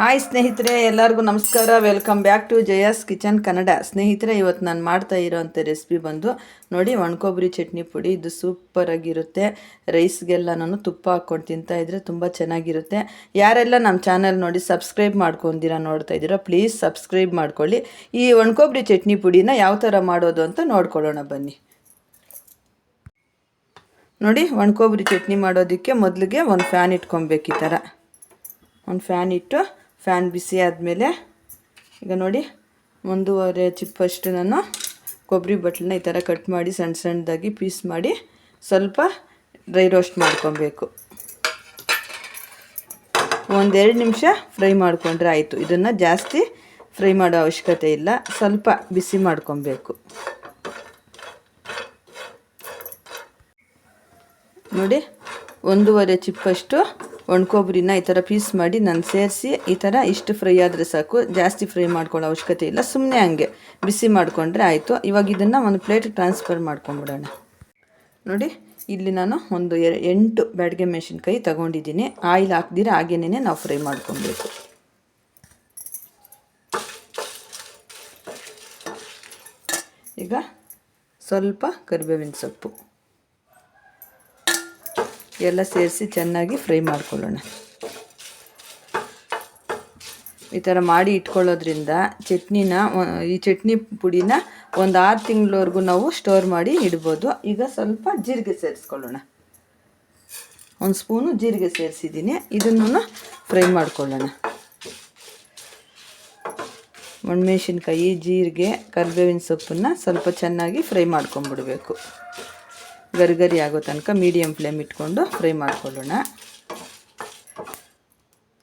Hi ಸ್ನೇಹಿತರೆ, ಎಲ್ಲರಿಗೂ ನಮಸ್ಕಾರ. Welcome back to Jaya's kitchen Kannada ಸ್ನೇಹಿತರೆ ಇವತ್ತು ನಾನು ಮಾಡ್ತಾ ಇರೋವಂಥ ರೆಸಿಪಿ ಬಂದು ನೋಡಿ, ಒಣಕೊಬ್ಬರಿ ಚಟ್ನಿ ಪುಡಿ. ಇದು ಸೂಪರಾಗಿರುತ್ತೆ ರೈಸ್ಗೆಲ್ಲ ನಾನು ತುಪ್ಪ ಹಾಕ್ಕೊಂಡು ತಿಂತಾ ಇದ್ರೆ ತುಂಬ ಚೆನ್ನಾಗಿರುತ್ತೆ. ಯಾರೆಲ್ಲ ನಮ್ಮ ಚಾನಲ್ ನೋಡಿ ಸಬ್ಸ್ಕ್ರೈಬ್ ಮಾಡ್ಕೊಂಡಿರ ನೋಡ್ತಾ ಇದ್ದೀರಾ ಪ್ಲೀಸ್ ಸಬ್ಸ್ಕ್ರೈಬ್ ಮಾಡ್ಕೊಳ್ಳಿ. ಈ ಒಣಕೊಬ್ಬರಿ ಚಟ್ನಿ ಪುಡಿನ ಯಾವ ಥರ ಮಾಡೋದು ಅಂತ ನೋಡ್ಕೊಳ್ಳೋಣ ಬನ್ನಿ. ನೋಡಿ, ಒಣಕೊಬ್ಬರಿ ಚಟ್ನಿ ಮಾಡೋದಕ್ಕೆ ಮೊದಲಿಗೆ ಒಂದು ಫ್ಯಾನ್ ಇಟ್ಕೊಬೇಕು ಈ ಥರ ಒಂದು ಫ್ಯಾನ್ ಇಟ್ಟು ಫ್ಯಾನ್ ಬಿಸಿ ಆದಮೇಲೆ, ಈಗ ನೋಡಿ ಒಂದೂವರೆ ಚಿಪ್ಪಷ್ಟು ನಾನು ಕೊಬ್ಬರಿ ಬಟ್ಲನ್ನ ಈ ಥರ ಕಟ್ ಮಾಡಿ ಸಣ್ಣ ಸಣ್ಣದಾಗಿ ಪೀಸ್ ಮಾಡಿ ಸ್ವಲ್ಪ ಡ್ರೈ ರೋಸ್ಟ್ ಮಾಡ್ಕೊಬೇಕು. ಒಂದೆರಡು ನಿಮಿಷ ಫ್ರೈ ಮಾಡಿಕೊಂಡ್ರೆ ಆಯಿತು. ಇದನ್ನು ಜಾಸ್ತಿ ಫ್ರೈ ಮಾಡೋ ಅವಶ್ಯಕತೆ ಇಲ್ಲ. ಸ್ವಲ್ಪ ಬಿಸಿ ಮಾಡ್ಕೊಬೇಕು. ನೋಡಿ, ಒಂದೂವರೆ ಚಿಪ್ಪಷ್ಟು ಒಣಕೊಬ್ಬರಿನ ಈ ಥರ ಪೀಸ್ ಮಾಡಿ ನಾನು ಸೇರಿಸಿ ಈ ಥರ ಇಷ್ಟು ಫ್ರೈ ಆದರೆ ಸಾಕು. ಜಾಸ್ತಿ ಫ್ರೈ ಮಾಡ್ಕೊಳ್ಳೋ ಅವಶ್ಯಕತೆ ಇಲ್ಲ. ಸುಮ್ಮನೆ ಹಂಗೆ ಬಿಸಿ ಮಾಡಿಕೊಂಡ್ರೆ ಆಯಿತು. ಇವಾಗ ಇದನ್ನು ಒಂದು ಪ್ಲೇಟ್ ಟ್ರಾನ್ಸ್ಫರ್ ಮಾಡ್ಕೊಂಬಿಡೋಣ. ನೋಡಿ, ಇಲ್ಲಿ ನಾನು ಒಂದು ಎಂಟು ಬ್ಯಾಡ್ಗೆ ಮೆಣಸಿನ್ಕಾಯಿ ತಗೊಂಡಿದ್ದೀನಿ. ಆಯಿಲ್ ಹಾಕ್ದಿರ ಹಾಗೇನೇ ನಾವು ಫ್ರೈ ಮಾಡ್ಕೊಬೇಕು. ಈಗ ಸ್ವಲ್ಪ ಕರಿಬೇವಿನ ಸೊಪ್ಪು. ಎಲ್ಲ ಸೇರಿಸಿ ಚೆನ್ನಾಗಿ ಫ್ರೈ ಮಾಡ್ಕೊಳ್ಳೋಣ. ಈ ಥರ ಮಾಡಿ ಇಟ್ಕೊಳ್ಳೋದ್ರಿಂದ ಚಟ್ನಿನ, ಈ ಚಟ್ನಿ ಪುಡಿನ ಒಂದು ಆರು ತಿಂಗಳವರೆಗೂ ನಾವು ಸ್ಟೋರ್ ಮಾಡಿ ಇಡ್ಬೋದು. ಈಗ ಸ್ವಲ್ಪ ಜೀರಿಗೆ ಸೇರಿಸ್ಕೊಳ್ಳೋಣ. ಒಂದು ಸ್ಪೂನು ಜೀರಿಗೆ ಸೇರಿಸಿದ್ದೀನಿ. ಇದನ್ನು ಫ್ರೈ ಮಾಡ್ಕೊಳ್ಳೋಣ. ಒಣಮೆಣಸಿನ್ಕಾಯಿ, ಜೀರಿಗೆ, ಕರಿಬೇವಿನ ಸೊಪ್ಪನ್ನು ಸ್ವಲ್ಪ ಚೆನ್ನಾಗಿ ಫ್ರೈ ಮಾಡ್ಕೊಂಬಿಡ್ಬೇಕು. ಗರಿಗರಿ ಆಗೋ ತನಕ ಮೀಡಿಯಮ್ ಫ್ಲೇಮ್ ಇಟ್ಕೊಂಡು ಫ್ರೈ ಮಾಡ್ಕೊಳ್ಳೋಣ.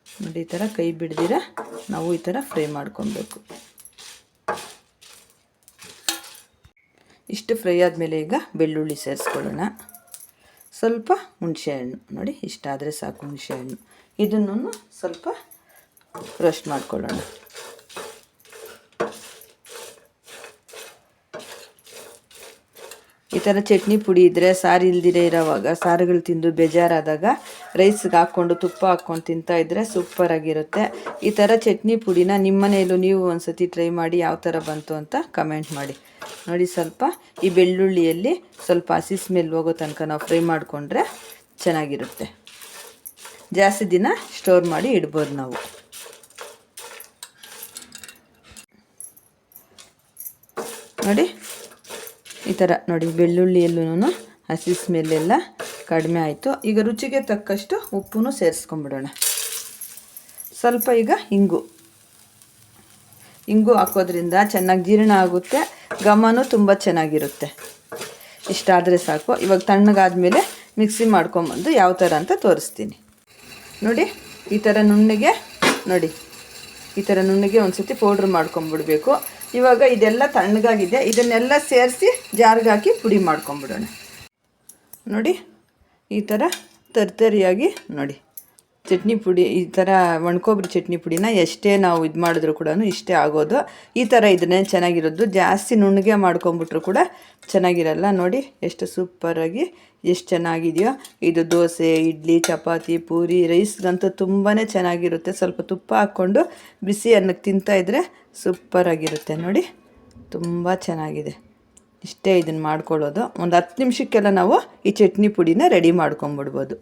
ನೋಡಿ ಈ ಥರ ಕೈ ಬಿಡ್ದಿರ ನಾವು ಈ ಥರ ಫ್ರೈ ಮಾಡ್ಕೊಬೇಕು. ಇಷ್ಟು ಫ್ರೈ ಆದಮೇಲೆ ಈಗ ಬೆಳ್ಳುಳ್ಳಿ ಸೇರಿಸ್ಕೊಳ್ಳೋಣ. ಸ್ವಲ್ಪ ಹುಣಸೆಹಣ್ಣು ನೋಡಿ, ಇಷ್ಟಾದರೆ ಸಾಕು ಹುಣಸೆಹಣ್ಣು ಇದನ್ನು ಸ್ವಲ್ಪ ರೋಸ್ಟ್ ಮಾಡ್ಕೊಳ್ಳೋಣ. ಈ ಥರ ಚಟ್ನಿ ಪುಡಿ ಇದ್ದರೆ ಸಾರು ಇಲ್ದಿರೇ ಇರೋವಾಗ ಸಾರುಗಳು ತಿಂದು ಬೇಜಾರಾದಾಗ ರೈಸ್ಗೆ ಹಾಕ್ಕೊಂಡು ತುಪ್ಪ ಹಾಕ್ಕೊಂಡು ತಿಂತಾ ಇದ್ದರೆ ಸೂಪರಾಗಿರುತ್ತೆ ಈ ಥರ ಚಟ್ನಿ ಪುಡಿನ ನಿಮ್ಮ ಮನೆಯಲ್ಲೂ ನೀವು ಒಂದು ಸತಿ ಟ್ರೈ ಮಾಡಿ ಯಾವ ಥರ ಬಂತು ಅಂತ ಕಮೆಂಟ್ ಮಾಡಿ. ನೋಡಿ ಸ್ವಲ್ಪ ಈ ಬೆಳ್ಳುಳ್ಳಿಯಲ್ಲಿ ಸ್ವಲ್ಪ ಹಸಿ ಸ್ಮೆಲ್ ಹೋಗೋ ತನಕ ನಾವು ಫ್ರೈ ಮಾಡಿಕೊಂಡ್ರೆ ಚೆನ್ನಾಗಿರುತ್ತೆ. ಜಾಸ್ತಿ ದಿನ ಸ್ಟೋರ್ ಮಾಡಿ ಇಡ್ಬೋದು ನಾವು. ನೋಡಿ ಈ ಥರ ನೋಡಿ ಬೆಳ್ಳುಳ್ಳಿಯಲ್ಲೂ ಹಸಿ ಸ್ಮೆಲ್ಲೆಲ್ಲ ಕಡಿಮೆ ಆಯಿತು. ಈಗ ರುಚಿಗೆ ತಕ್ಕಷ್ಟು ಉಪ್ಪು ಸೇರಿಸ್ಕೊಂಬಿಡೋಣ. ಸ್ವಲ್ಪ ಈಗ ಇಂಗು. ಇಂಗು ಹಾಕೋದ್ರಿಂದ ಚೆನ್ನಾಗಿ ಜೀರ್ಣ ಆಗುತ್ತೆ, ಘಮನೂ ತುಂಬ ಚೆನ್ನಾಗಿರುತ್ತೆ. ಇಷ್ಟಾದರೆ ಸಾಕು. ಇವಾಗ ತಣ್ಣಗಾದಮೇಲೆ ಮಿಕ್ಸಿ ಮಾಡ್ಕೊಂಬಂದು ಯಾವ ಥರ ಅಂತ ತೋರಿಸ್ತೀನಿ. ನೋಡಿ, ಈ ಥರ ನುಣ್ಣಿಗೆ ನೋಡಿ. ಈ ಥರ ನುಣ್ಣಗೆ ಒಂದು ಸತಿ ಪೌಡ್ರ್ ಮಾಡ್ಕೊಂಬಿಡ್ಬೇಕು. ಇವಾಗ ಇದೆಲ್ಲ ತಣ್ಣಗಾಗಿದೆ. ಇದನ್ನೆಲ್ಲ ಸೇರಿಸಿ ಜಾರ್ಗಾಕಿ ಪುಡಿ ಮಾಡ್ಕೊಂಬಿಡೋಣ. ನೋಡಿ, ಈ ಥರ ತರ್ತರಿಯಾಗಿ ನೋಡಿ. ಚಟ್ನಿ ಪುಡಿ, ಈ ಥರ ಒಣ್ಕೊಬ್ರಿ ಚಟ್ನಿ ಪುಡಿನ ಎಷ್ಟೇ ನಾವು ಇದು ಮಾಡಿದ್ರು ಕೂಡ ಇಷ್ಟೇ ಆಗೋದು. ಈ ಥರ ಇದನ್ನೇ ಚೆನ್ನಾಗಿರೋದು. ಜಾಸ್ತಿ ನುಣ್ಣಗೆ ಮಾಡ್ಕೊಂಬಿಟ್ರು ಕೂಡ ಚೆನ್ನಾಗಿರಲ್ಲ. ನೋಡಿ ಎಷ್ಟು ಸೂಪರಾಗಿ, ಎಷ್ಟು ಚೆನ್ನಾಗಿದೆಯೋ. ಇದು ದೋಸೆ, ಇಡ್ಲಿ, ಚಪಾತಿ, ಪೂರಿ, ರೈಸ್ಗಂತೂ ತುಂಬಾ ಚೆನ್ನಾಗಿರುತ್ತೆ. ಸ್ವಲ್ಪ ತುಪ್ಪ ಹಾಕ್ಕೊಂಡು ಬಿಸಿ ಅನ್ನಕ್ಕೆ ತಿಂತಾಯಿದ್ರೆ ಸೂಪರಾಗಿರುತ್ತೆ. ನೋಡಿ ತುಂಬ ಚೆನ್ನಾಗಿದೆ. ಇಷ್ಟೇ ಇದನ್ನು ಮಾಡ್ಕೊಳ್ಳೋದು. ಒಂದು ಹತ್ತು ನಿಮಿಷಕ್ಕೆಲ್ಲ ನಾವು ಈ ಚಟ್ನಿ ಪುಡಿನ ರೆಡಿ ಮಾಡ್ಕೊಂಬಿಡ್ಬೋದು.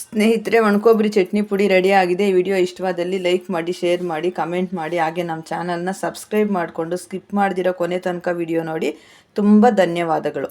ಸ್ನೇಹಿತರೆ ಒಣಕೊಬ್ಬರಿ ಚಟ್ನಿ ಪುಡಿ ರೆಡಿ ಆಗಿದೆ. ಈ ವಿಡಿಯೋ ಇಷ್ಟವಾದಲ್ಲಿ ಲೈಕ್ ಮಾಡಿ, ಶೇರ್ ಮಾಡಿ, ಕಮೆಂಟ್ ಮಾಡಿ. ಹಾಗೆ ನಮ್ಮ ಚಾನಲ್ನ ಸಬ್ಸ್ಕ್ರೈಬ್ ಮಾಡಿಕೊಂಡು ಸ್ಕಿಪ್ ಮಾಡ್ದಿರೋ ಕೊನೆ ತನಕ ವಿಡಿಯೋ ನೋಡಿ. ತುಂಬ ಧನ್ಯವಾದಗಳು.